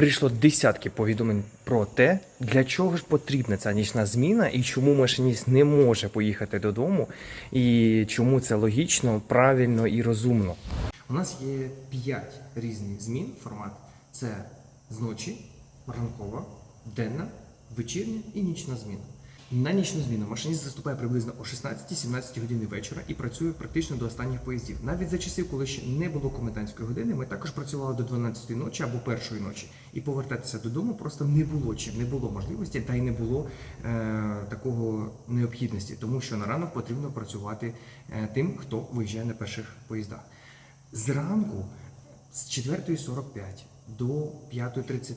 Прийшло десятки повідомлень про те, для чого ж потрібна ця нічна зміна і чому машиніст не може поїхати додому, і чому це логічно, правильно і розумно. У нас є п'ять різних змін формат: це зночі, ранкова, денна, вечірня і нічна зміна. На нічну зміну машиніст заступає приблизно о 16-17 годині вечора і працює практично до останніх поїздів. Навіть за часів, коли ще не було комендантської години, ми також працювали до 12 ночі або першої ночі. І повертатися додому просто не було чим, не було можливості, та й не було е, такого необхідності, тому що на ранок потрібно працювати е, тим, хто виїжджає на перших поїздах. Зранку з 4.45 до 5.30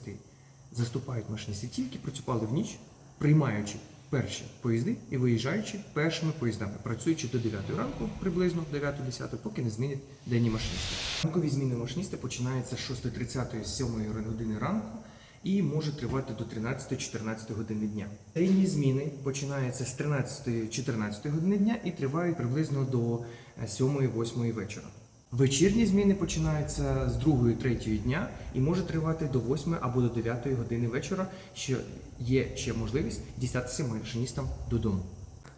заступають машиністи, ті, які працювали в ніч, приймаючи перші поїзди і виїжджаючи першими поїздами, працюючи до 9 ранку, приблизно 9-10, поки не змінять денні машиністи. Ранкові зміни машиніста починаються з 6.30 з 7 години ранку і може тривати до 13-14 години дня. Денні зміни починаються з 13-14 години дня і тривають приблизно до 7-8 вечора. Вечірні зміни починаються з 2-3 дня і може тривати до 8 або до 9 години вечора, що є ще можливість дістатися машиністам додому.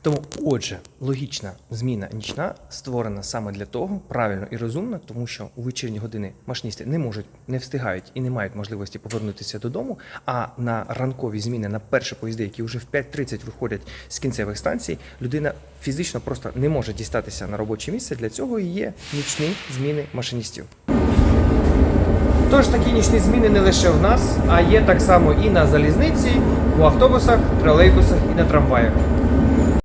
Тому, отже, логічна зміна нічна створена саме для того, правильно і розумно, тому що у вечірні години машиністи не можуть, не встигають і не мають можливості повернутися додому. А на ранкові зміни на перші поїзди, які вже в 5.30 виходять з кінцевих станцій, людина фізично просто не може дістатися на робоче місце. Для цього і є нічні зміни машиністів. Тож такі нічні зміни не лише в нас, а є так само і на залізниці, у автобусах, тролейбусах і на трамваях.